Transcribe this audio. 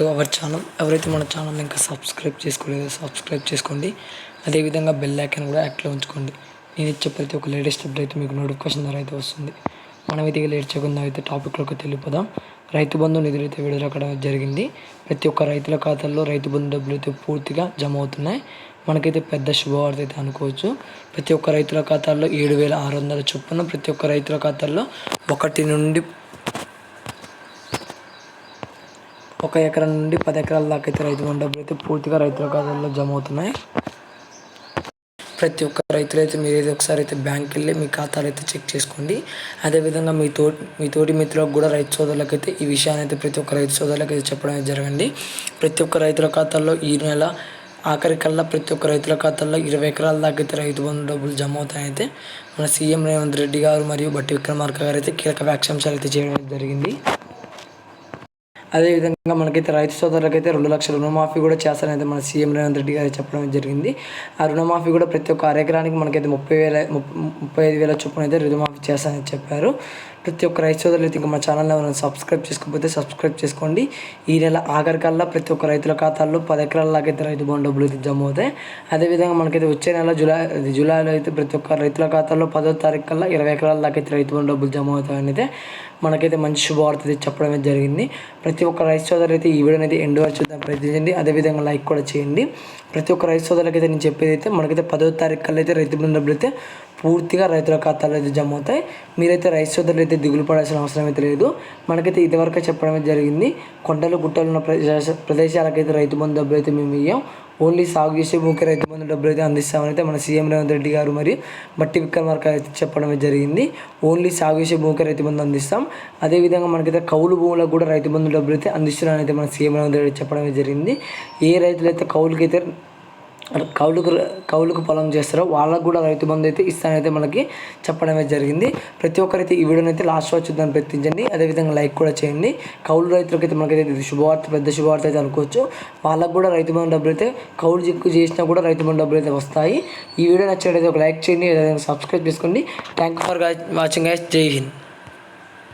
To our channel ఎవరైతే మన channel ఇంకా సబ్స్క్రైబ్ చేసుకోలేదో సబ్స్క్రైబ్ చేసుకోండి. అదేవిధంగా బెల్ ఐకాన్ కూడా యాక్ట్లో ఉంచుకోండి. నేను ఇచ్చే ప్రతి ఒక్క లేటెస్ట్ అప్డేట్ మీకు నోటిఫికేషన్ ద్వారా అయితే వస్తుంది. మనం అయితే లేట్ చేయకుండా అయితే టాపిక్లోకి తెలియపోదాం రైతు బంధు నిధులు అయితే విడుదల జరిగింది. ప్రతి ఒక్క రైతుల ఖాతాల్లో రైతు బంధు డబ్బులు అయితే పూర్తిగా జమ అవుతున్నాయి. మనకైతే పెద్ద శుభవార్త అయితే అనుకోవచ్చు. ప్రతి ఒక్క రైతుల ఖాతాల్లో ఏడు వేల ఆరు వందల చొప్పున ప్రతి ఒక్క రైతుల ఖాతాల్లో ఒకటి నుండి ఒక ఎకరం నుండి పది ఎకరాల దాకా అయితే రైతు బంధు డబ్బులు అయితే పూర్తిగా రైతుల ఖాతాల్లో జమ అవుతున్నాయి ప్రతి ఒక్క రైతులు అయితే మీరు అయితే ఒకసారి అయితే బ్యాంక్కి వెళ్ళి మీ ఖాతాలు అయితే చెక్ చేసుకోండి. అదేవిధంగా మీ తోటి మీ తోటి మిత్రులకు కూడా రైతు సోదరులకు అయితే ఈ విషయాన్ని అయితే ప్రతి ఒక్క రైతు సోదరులకు అయితే చెప్పడం జరగండి ప్రతి ఒక్క రైతుల ఖాతాల్లో ఈ నెల ఆఖరికల్లా ప్రతి ఒక్క రైతుల ఖాతాల్లో ఇరవై ఎకరాల దాకా అయితే రైతు బంధు డబ్బులు జమ అవుతాయైతే మన సీఎం రేవంత్ రెడ్డి గారు మరియు బట్టి విక్రమార్క గారు అయితే కీలక వ్యాఖ్యాంశాలు అయితే చేయడం జరిగింది. అదేవిధంగా మనకైతే రైతు సోదరులకైతే రెండు లక్షల రుణమాఫీ కూడా చేస్తారని మన సీఎం రేవంత్ రెడ్డి గారు చెప్పడం జరిగింది. ఆ రుణమాఫీ కూడా ప్రతి ఒక్క అరెకరానికి మనకైతే ముప్పై వేల ముప్పై ఐదు వేల చొప్పున అయితే రుణమాఫీ చేస్తారని చెప్పారు. ప్రతి ఒక్క రైతు అయితే ఇంకా మా ఛానల్ని ఎవరైనా సబ్స్క్రైబ్ చేసుకోకపోతే సబ్స్క్రైబ్ చేసుకోండి. ఈ నెల ఆఖరికల్లా ప్రతి ఒక్క రైతుల ఖాతాల్లో పది ఎకరాల దాకా అయితే రైతు బంధు డబ్బులు అయితే జమ అవుతాయి. అదేవిధంగా మనకైతే వచ్చే నెల జూలై జూలైలో అయితే ప్రతి ఒక్క రైతుల ఖాతాల్లో పదో తారీఖు కల్లా ఇరవై ఎకరాల దాకా అయితే రైతు బంధు డబ్బులు జమ అవుతాయని అయితే మనకైతే మంచి శుభవార్త అయితే చెప్పడం అయితే జరిగింది. ప్రతి ఒక్క రైతు సోదరు అయితే ఈ వీడియోని అయితే ఎండ్ వరకు చూద్దాం ప్రయత్నించండి. అదేవిధంగా లైక్ కూడా చేయండి. ప్రతి ఒక్క రైతు సోదరులకైతే అయితే నేను చెప్పేది అయితే మనకైతే పదో తారీఖు కల్లా అయితే రైతు బంధు డబ్బులు అయితే పూర్తిగా రైతుల ఖాతాలో అయితే జమ అవుతాయి. మీరైతే రైతు సోదరులు అయితే దిగులు పడాల్సిన అవసరం అయితే లేదు. మనకైతే ఇదివరకే చెప్పడం జరిగింది. కొండలు గుట్టలు ఉన్న ప్రదేశ ప్రదేశాలకైతే రైతు బంధు డబ్బులు అయితే మేము ఇయ్యాం. ఓన్లీ సాగు చేసే భూమికి రైతు బంధు డబ్బులు అయితే అందిస్తామని అయితే మన సీఎం రేవంత్ రెడ్డి గారు మరియు బట్టి విక్రమార్క అయితే చెప్పడం జరిగింది. ఓన్లీ సాగు చేసే భూమికి రైతు బంధు అందిస్తాం. అదేవిధంగా మనకైతే కౌలు భూములకు కూడా రైతు బంధు డబ్బులు అయితే అందిస్తున్నారని అయితే మన సీఎం రేవంత్ రెడ్డి చెప్పడం జరిగింది. ఏ రైతులైతే కౌలుకైతే కౌలుకు కౌలుకు పొలం చేస్తారో వాళ్ళకు కూడా రైతు బంధు అయితే ఇస్తానైతే మనకి చెప్పడమే జరిగింది. ప్రతి ఒక్కరైతే ఈ వీడియోని అయితే లాస్ట్ వచ్చి దాన్ని ప్రయత్నించండి. అదేవిధంగా లైక్ కూడా చేయండి. కౌలు రైతులకైతే మనకైతే ఇది శుభవార్త పెద్ద శుభవార్త అయితే అనుకోవచ్చు. వాళ్ళకు కూడా రైతు బంధు డబ్బులు అయితే కౌలు జిక్కు చేసినా కూడా రైతు బంధు డబ్బులు అయితే వస్తాయి. ఈ వీడియో నచ్చినట్లయితే ఒక లైక్ చేయండి. అదేవిధంగా సబ్స్క్రైబ్ చేసుకోండి. Thank you for watching guys Jai Hind